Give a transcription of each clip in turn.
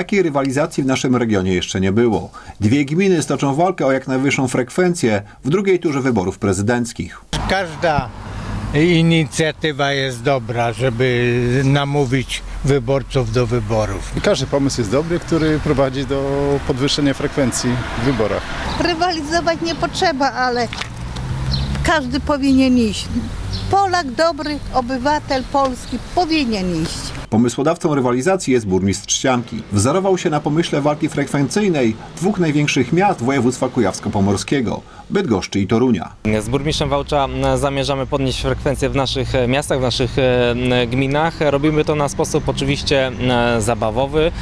Takiej rywalizacji w naszym regionie jeszcze nie było. Dwie gminy stoczą walkę o jak najwyższą frekwencję w drugiej turze wyborów prezydenckich. Każda inicjatywa jest dobra, żeby namówić wyborców do wyborów. Każdy pomysł jest dobry, który prowadzi do podwyższenia frekwencji w wyborach. rywalizować nie potrzeba, ale każdy powinien iść. Polak, dobry obywatel polski powinien iść. Pomysłodawcą rywalizacji jest burmistrz Trzcianki. Wzorował się na pomyśle walki frekwencyjnej dwóch największych miast województwa kujawsko-pomorskiego Bydgoszczy i Torunia. Z burmistrzem Wałcza zamierzamy podnieść frekwencję w naszych e, miastach, w naszych e, gminach. Robimy to na sposób oczywiście e, zabawowy,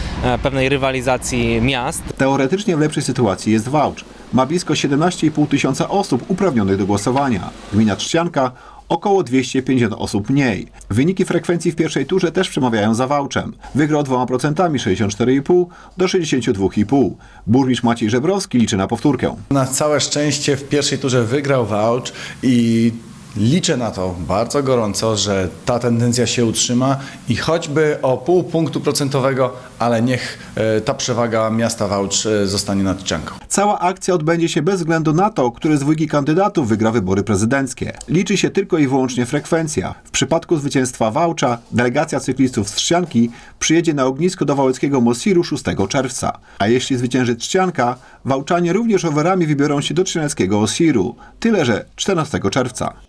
pewnej rywalizacji miast. Teoretycznie w lepszej sytuacji jest Wałcz. Ma blisko 17,5 tysiąca osób uprawnionych do głosowania. Gmina Trzcianka około 250 osób mniej. Wyniki frekwencji w pierwszej turze też przemawiają za Wałczem. Wygrał 2% 64,5 do 62,5. Burmistrz Maciej Żebrowski liczy na powtórkę. Na całe szczęście w pierwszej turze wygrał Wałcz i liczę na to bardzo gorąco, że ta tendencja się utrzyma i choćby o pół punktu procentowego, ale niech e, ta przewaga miasta Wałcz e, zostanie nad Trzcianką. Cała akcja odbędzie się bez względu na to, który z dwójki kandydatów wygra wybory prezydenckie. Liczy się tylko i wyłącznie frekwencja. W przypadku zwycięstwa Wałcza delegacja cyklistów z Trzcianki przyjedzie na ognisko do Wałeckiego Mosiru 6 czerwca. A jeśli zwycięży Trzcianka, Wałczanie również rowerami wybiorą się do Trzciańskiego Osiru, tyle że 14 czerwca.